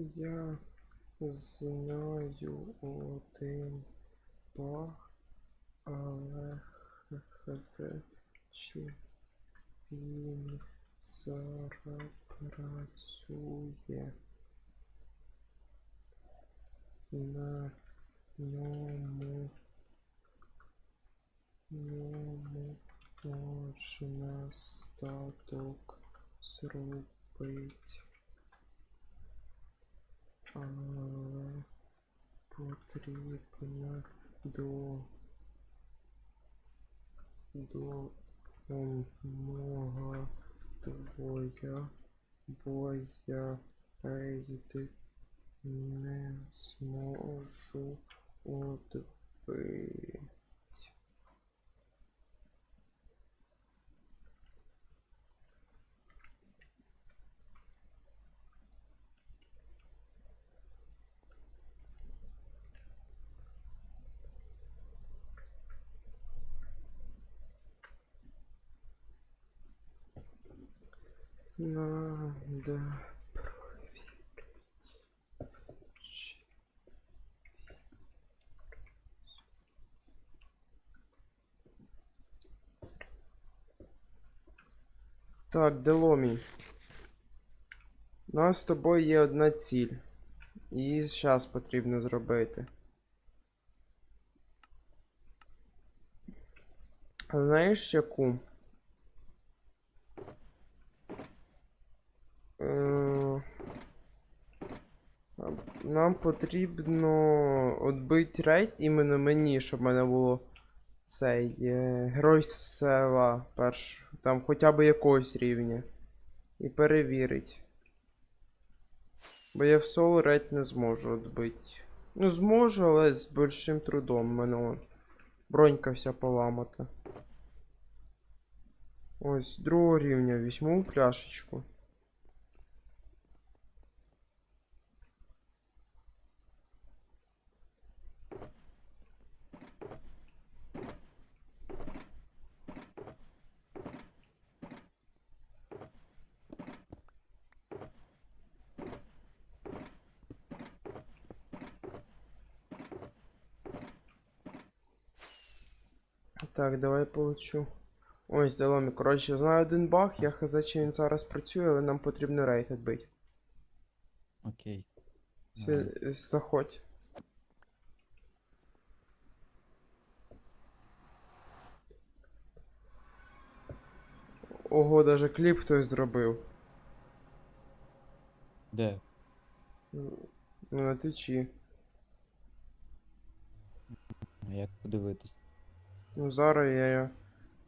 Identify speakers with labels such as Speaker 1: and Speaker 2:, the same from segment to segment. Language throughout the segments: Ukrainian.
Speaker 1: Я знаю один баг, але хз чи він зараз працює. На ньому ньому можна статок зробить. Але потрібна до допомога твоя, бо я йти не зможу odbyć. Надо проверить. Так, Деломі. У нас з тобою є одна ціль. Її зараз потрібно зробити. Знаєш яку? Е, Нам потрібно відбити рейд іменно мені, щоб в мене було цей е, герой села перш, там хоча б якогось рівня. І перевірить. Бо я в соло рейд не зможу відбити. Ну, зможу, але з большим трудом. У мене он, бронька вся поламата. Ось, другого рівня візьму пляшечку. Так, давай получу. Ось, Деломі. Коротше, знаю один баг, я хз, чи він зараз працює, але нам потрібно рейд відбити.
Speaker 2: Окей.
Speaker 1: Все, заходь. Ого, даже кліп хтось зробив.
Speaker 2: Де?
Speaker 1: Ну, на твічі.
Speaker 2: А Як подивитись?
Speaker 1: Ну, зараз я я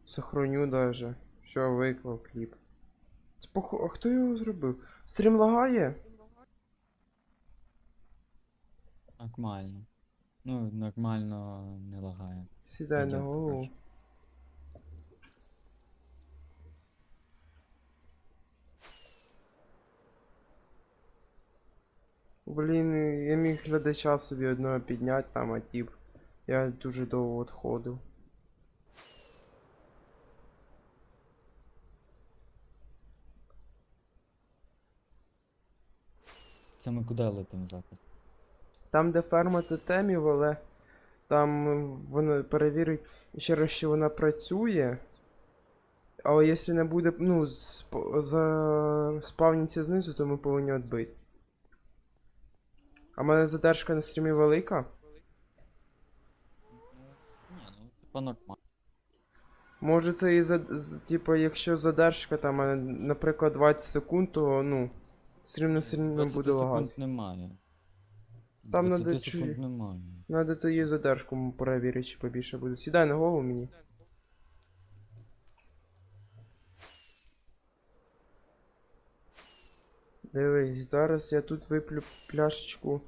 Speaker 1: сохраню даже. Все, виклав кліп. Це похо... А хто його зробив? Стрім лагає?
Speaker 2: Нормально. Ну, нормально не лагає.
Speaker 1: Сідай на голову. Блін, я міг глядача собі одного підняти там, а тип. Я дуже довго відходив.
Speaker 2: Це ми куди летимо запис?
Speaker 1: Там, де ферма тотемів, але там вона перевірить ще раз, що вона працює. Але якщо не буде, ну, сп- за спавніться знизу, то ми повинні відбити. А в мене задержка на стрімі велика.
Speaker 2: Ні, ну типа нормально.
Speaker 1: Може це і за, типу, якщо задержка там, наприклад, 20 секунд, то ну, стрім не сильно
Speaker 2: 20
Speaker 1: буде лагати.
Speaker 2: секунд немає.
Speaker 1: Там
Speaker 2: 20
Speaker 1: надо
Speaker 2: секунд
Speaker 1: чуть-
Speaker 2: немає.
Speaker 1: Надо задержку перевірити, чи побільше буде. Сідай на голову мені. Дивись, зараз я тут виплю пляшечку.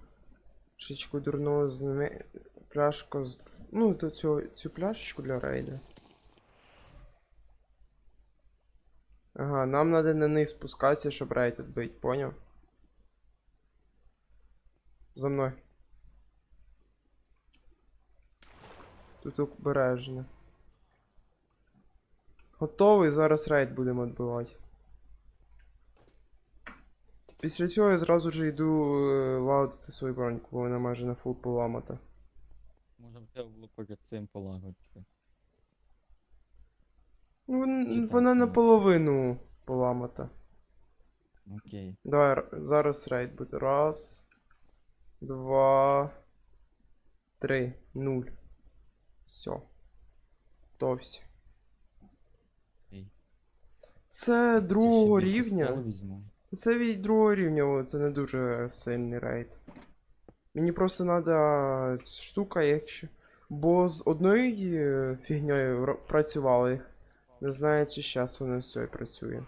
Speaker 1: Шичку дурного з ними. Пляшка з. Ну, то цю, цю пляшечку для рейда. Ага, нам надо на них спускатися, щоб рейд відбити, поняв? За мною. Тут обережно. Готовий, зараз рейд будемо відбивати. Після цього я зразу ж йду е, лагодити свою броньку, бо вона майже на фул поламата.
Speaker 2: Може треба було перед цим полагодити.
Speaker 1: Ну, вон- вона
Speaker 2: ну?
Speaker 1: наполовину поламата.
Speaker 2: Окей.
Speaker 1: Давай зараз рейд буде. Раз, два, три, нуль. Все. Готовся.
Speaker 2: Окей.
Speaker 1: Це другого
Speaker 2: ще більше
Speaker 1: рівня.
Speaker 2: візьму.
Speaker 1: Це від другого рівня, о, це не дуже сильний рейд. Мені просто треба штука, якщо. Бо з одною е, фігньою працювали їх. Не знаю, чи зараз воно з цією працює.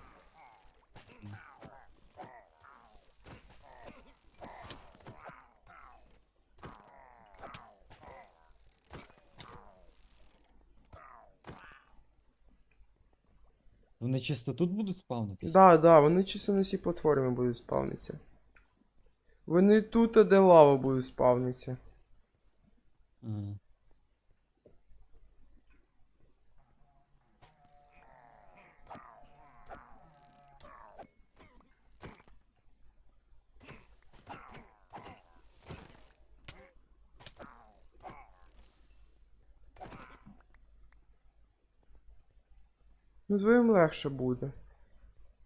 Speaker 2: Вони чисто тут будуть спавнитись?
Speaker 1: Да, да, вони чисто на цій платформі будуть спавнитися. Вони тут, а де лава буде спавнитися.
Speaker 2: Ага.
Speaker 1: Ну, двоїм легше буде.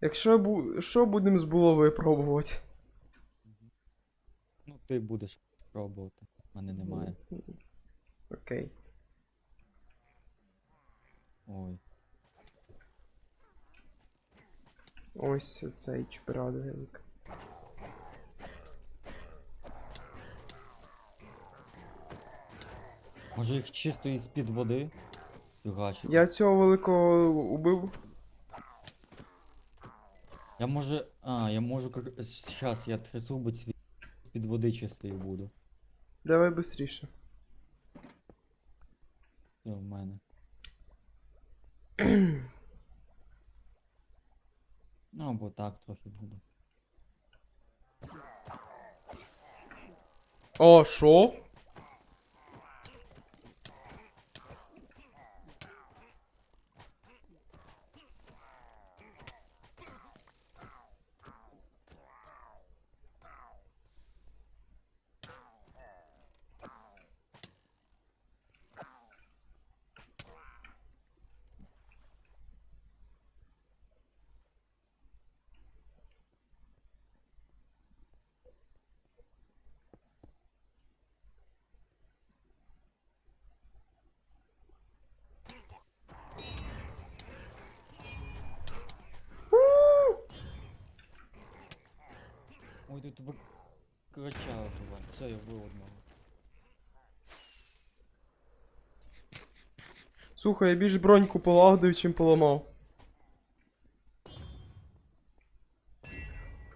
Speaker 1: Якщо бу... що будемо з булавою пробувати?
Speaker 2: Ну, ти будеш пробувати. В мене немає.
Speaker 1: Окей.
Speaker 2: Ой.
Speaker 1: Ось цей чпирадник.
Speaker 2: Може їх чисто із-під води? Фігачити?
Speaker 1: Я цього великого убив.
Speaker 2: Я може. А, я можу. Зараз я трясубець з-під води чистий буду.
Speaker 1: Давай швидше.
Speaker 2: Все в мене. ну, або так трохи буду.
Speaker 1: О, що?
Speaker 2: Ой, тут ви... кричало була. Все, я вбив одного.
Speaker 1: Слухай, я більш броньку полагодив, чим поламав.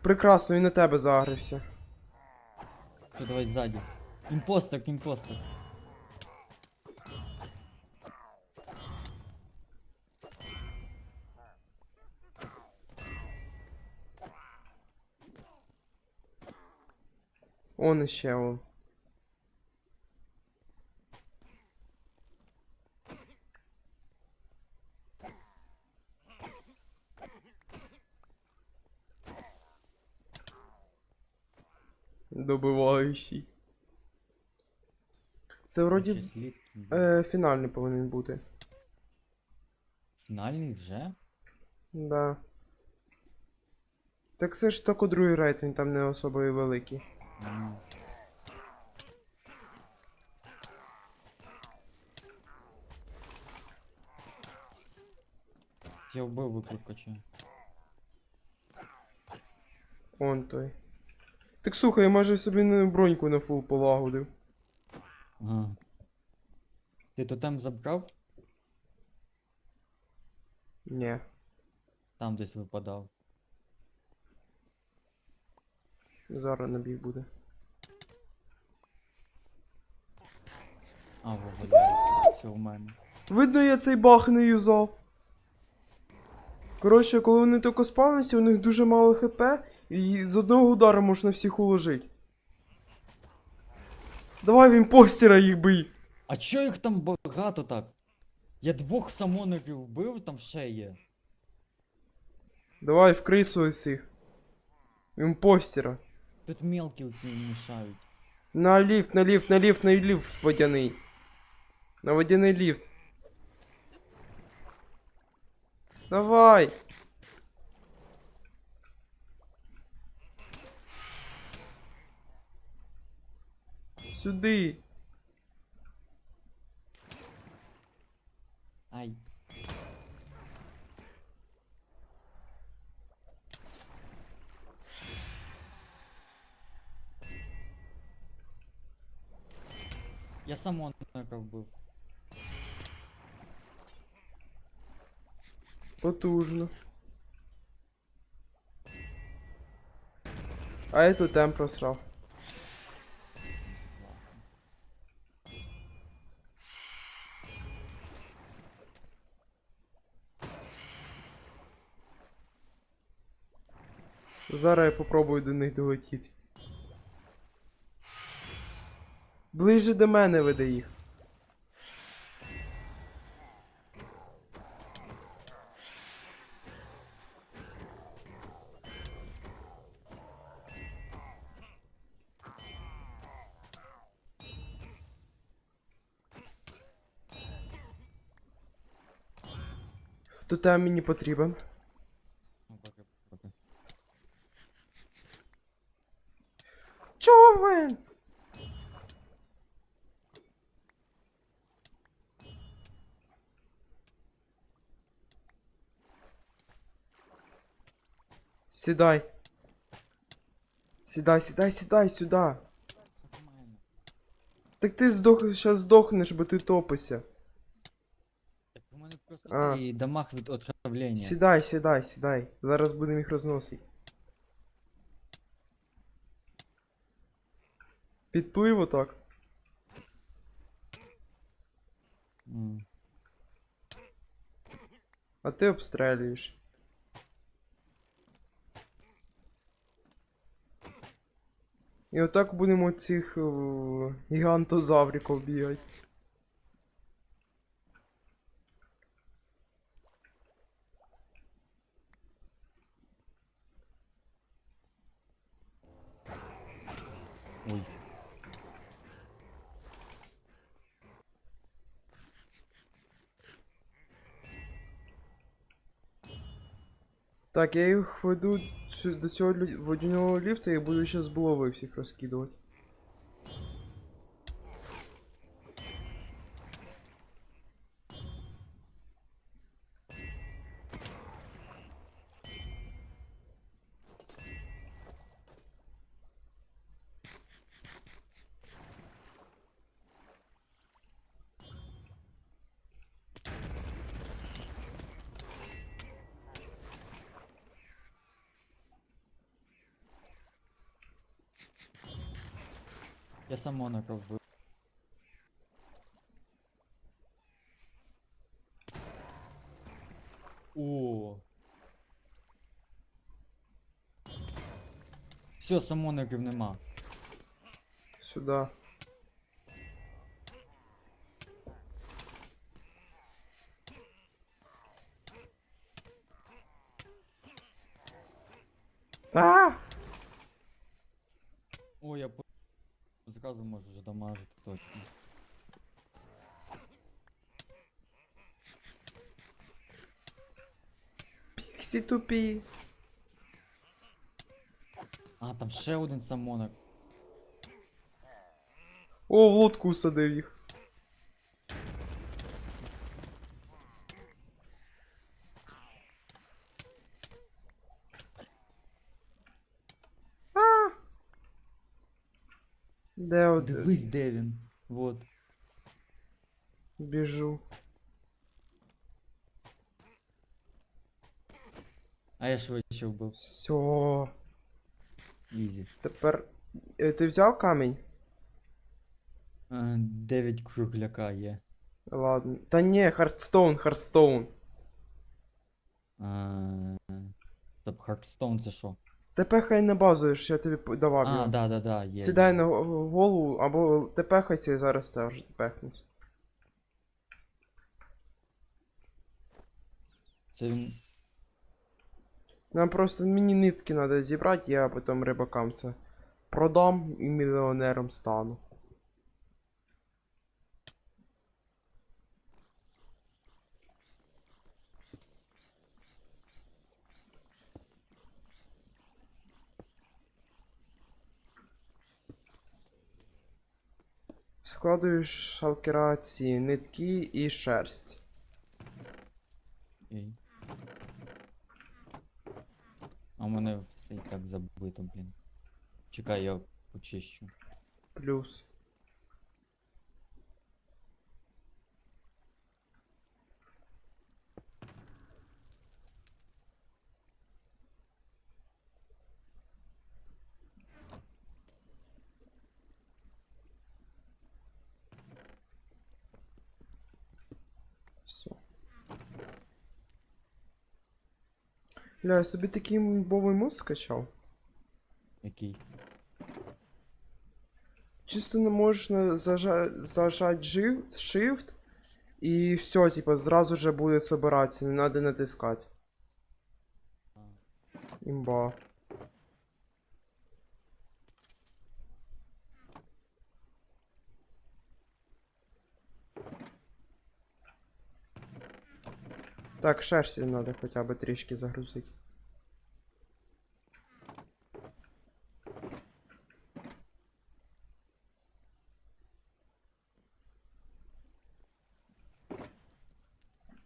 Speaker 1: Прекрасно, він на тебе загрився.
Speaker 2: Що, давай ззаді. Імпостер, імпостер.
Speaker 1: Он іще он. Добиваючий. Це вроді е, фінальний повинен бути.
Speaker 2: Фінальний вже?
Speaker 1: Да. Так це ж тільки другий рейтинг, там не особо і великий.
Speaker 2: Я вбив викликача.
Speaker 1: Он той. Так слухай, я майже собі на броньку на фул полагодив.
Speaker 2: Ага. Ти тотем забрав?
Speaker 1: Ні.
Speaker 2: Там десь випадав.
Speaker 1: Зараз набіг буде.
Speaker 2: А, виводив. Все в мене.
Speaker 1: Видно, я цей бах не юзав. Коротше, коли вони тільки спавняться, у них дуже мало хп, і з одного удару можна всіх уложити. Давай він постера їх бий.
Speaker 2: А чо їх там багато так? Я двох самонерів вбив, там ще є.
Speaker 1: Давай вкрий свої цих. Імпостера.
Speaker 2: Тут мелкі оці мішають.
Speaker 1: На ліфт, на ліфт, на ліфт, на ліфт водяний. На водяний ліфт. Давай. Сюди.
Speaker 2: Ай. Я самоника вбив.
Speaker 1: Потужно. А я тут темп просрав. Зараз я попробую до них долетіти. Ближче до мене веде їх. Тут мені потрібен. Сідай. Сідай, сідай, сідай сюди. Так ти здох, щас здохнеш, бо ти топишся.
Speaker 2: У мене просто
Speaker 1: А.
Speaker 2: дамаг від отравлення.
Speaker 1: Сідай, сідай, сідай. Зараз будемо їх розносити. Підплив отак.
Speaker 2: М.
Speaker 1: А ти обстрелюєш. І отак будемо цих е, гігантозавриків бігати.
Speaker 2: Ой.
Speaker 1: Так, я їх веду до цього водяного ліфта і буду зараз булави всіх розкидувати.
Speaker 2: Я сам самоника вбив. О. Все, самоників нема.
Speaker 1: Сюди. А!
Speaker 2: О, я по... зразу можешь вже дамажити точно.
Speaker 1: Піксі тупі.
Speaker 2: А, там ще один самонок.
Speaker 1: О, в лодку садив їх. А! Де от
Speaker 2: Дивись, де він. Вот.
Speaker 1: біжу.
Speaker 2: А я швидше вбив.
Speaker 1: Все.
Speaker 2: Ізі.
Speaker 1: Тепер. Е, Ти взяв камінь?
Speaker 2: Е, Дев'ять кругляка є.
Speaker 1: Ладно. Та ні, Хардстоун, Хардстоун.
Speaker 2: Е, Хардстоун це що?
Speaker 1: Тепехай на базу, що я тобі давав.
Speaker 2: А,
Speaker 1: його.
Speaker 2: да, да, да, є.
Speaker 1: Сідай на голову, або тепехайся і зараз теж тепехнуть.
Speaker 2: Це він.
Speaker 1: Нам просто мені нитки треба зібрати, я потім рибакам це продам і мільйонером стану. Складую шалкерації, нитки і шерсть.
Speaker 2: Окей. А в мене все і так забито, блін. Чекай, я почищу.
Speaker 1: Плюс. Все. Ля, я собі такий бовий мозк скачав.
Speaker 2: Який?
Speaker 1: Чисто не можеш на- зажа... зажать Shift, Shift і все, типа, зразу же буде собиратися, не треба натискати. Імба. Так, шерсті треба хоча б трішки загрузити.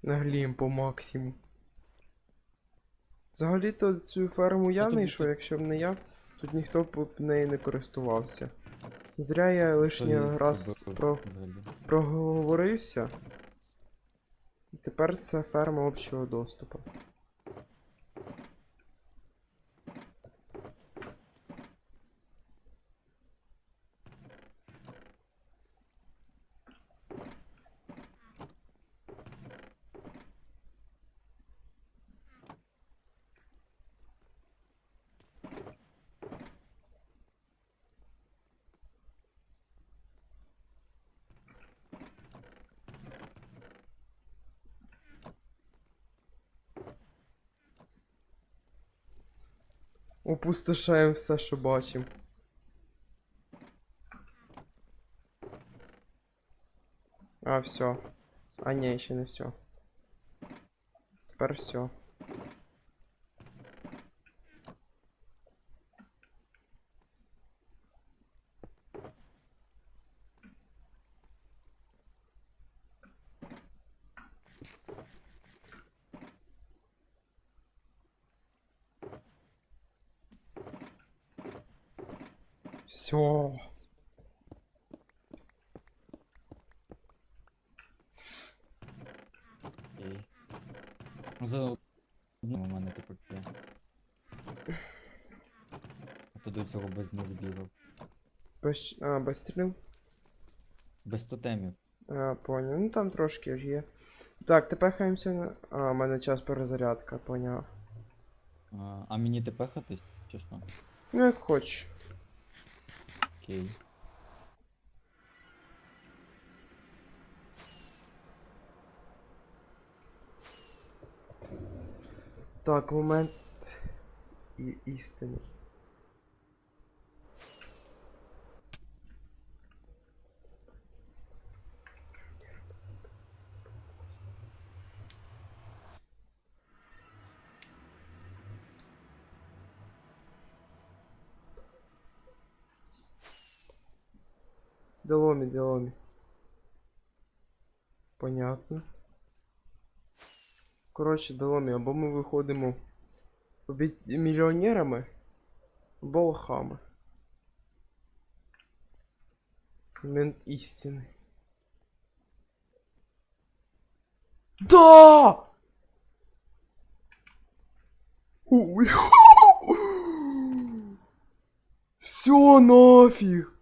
Speaker 1: Наглієм по максимуму. Взагалі-то цю ферму я
Speaker 2: тобі
Speaker 1: знайшов, якщо б не я, тут ніхто б нею не користувався. Зря я лишній раз про... проговорився. Тепер це ферма общого доступу. Опустошаємо все, що бачимо. А, все. А, ні, ще не все. Тепер все. Все.
Speaker 2: Окей. За одну у мене тепер є. А то до цього без бігав.
Speaker 1: Без, а, без стріл?
Speaker 2: Без тотемів.
Speaker 1: А, поняв. Ну там трошки ж є. Так, тепехаємося на. А, у мене час перезарядка, поняв.
Speaker 2: А, а мені тепехатись? Чи що?
Speaker 1: Ну, як хочеш.
Speaker 2: Окей.
Speaker 1: Так, момент і істини. Деломі, деломі. Понятно. Коротше, Деломі, або ми виходимо мільйонерами, або лохами. Момент істини. Да! Все нафиг!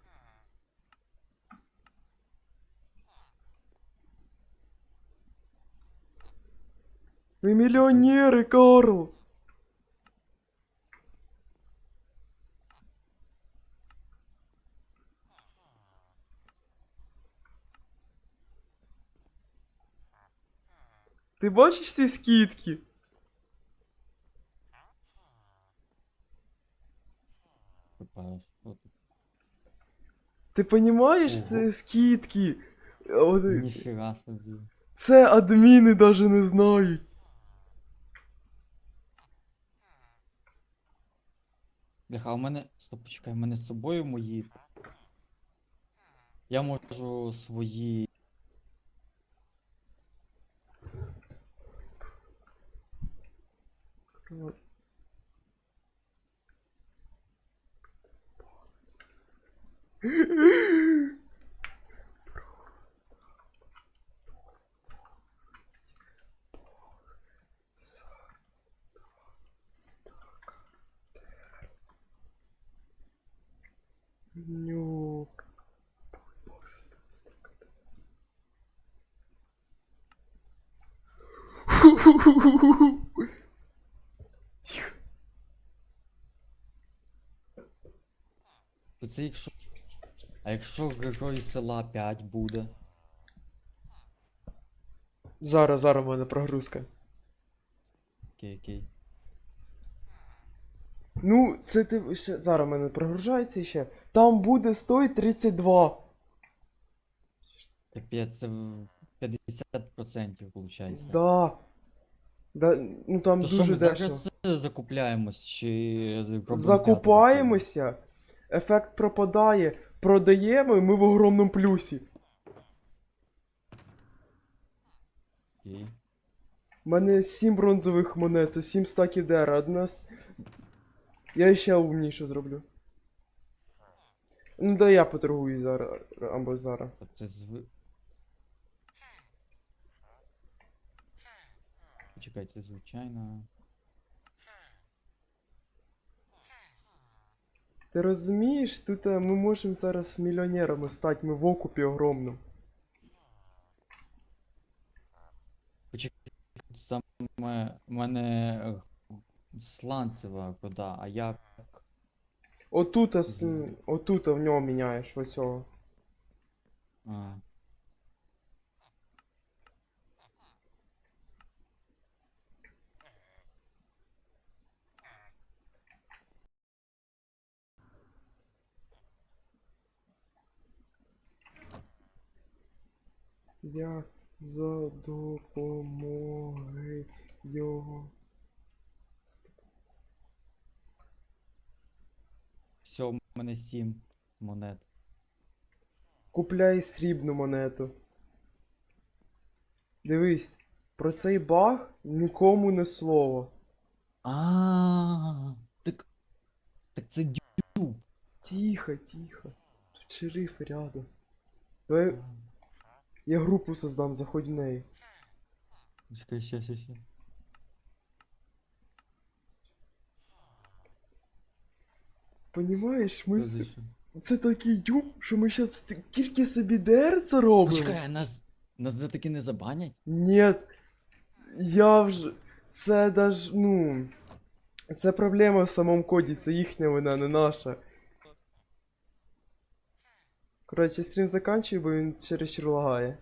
Speaker 1: Вы миллионеры, Карл! Ти бачиш ці скидки?
Speaker 2: Тепер що тут?
Speaker 1: Ти понімаєш,
Speaker 2: Ого.
Speaker 1: це скидки. А от,
Speaker 2: Ніфіга собі.
Speaker 1: Це адміни даже не знають.
Speaker 2: Бляха, у мене. Стоп, почекай, у мене з собою мої. Я можу свої.
Speaker 1: Ню. Тихо.
Speaker 2: То це якщо. А якщо герой села 5 буде?
Speaker 1: Зараз, зараз в мене прогрузка.
Speaker 2: Окей, окей.
Speaker 1: Ну, це ти ще. Зараз в мене прогружається ще. Там буде стоїть 32.
Speaker 2: Капець, це в 50% виходить.
Speaker 1: Да. Да, ну там
Speaker 2: То що
Speaker 1: дуже
Speaker 2: ми
Speaker 1: дешево.
Speaker 2: зараз е, закупляємось чи робимо
Speaker 1: Закупаємося, ефект пропадає, продаємо, і ми в огромному плюсі.
Speaker 2: Окей.
Speaker 1: У мене 7 бронзових монет, це 7 стаків дера. Одна. Я ще умніше зроблю. Ну да я поторгую зараз. Або зараз.
Speaker 2: Це зв... Почекай, це звичайно.
Speaker 1: Ти розумієш, тут е, ми можемо зараз мільйонерами стати, ми в окупі огромному.
Speaker 2: Почекай, саме мене е, сланцева вода, а як.
Speaker 1: Отут, ас-
Speaker 2: Мгм.
Speaker 1: отут в нього міняєш, ось цього.
Speaker 2: А,
Speaker 1: Я за допомогою його.
Speaker 2: Все, у мене 7 монет.
Speaker 1: Купляй срібну монету. Дивись, про цей баг нікому не слово.
Speaker 2: А, так. Так це дюб.
Speaker 1: Тихо, тихо. Тут шериф рядом. Давай я групу создам, заходь в неї.
Speaker 2: Чекай, ще, ще, ще.
Speaker 1: Понімаєш, ми с... це такий дюб, що ми щас тільки собі ДР заробимо.
Speaker 2: Почекай, а нас. Нас за таки не забанять?
Speaker 1: Нет, я вже. Це даже, ну. Це проблема в самому коді, це їхня вина, не наша. Коротше, стрім заканчую, бо він чересчур лагає.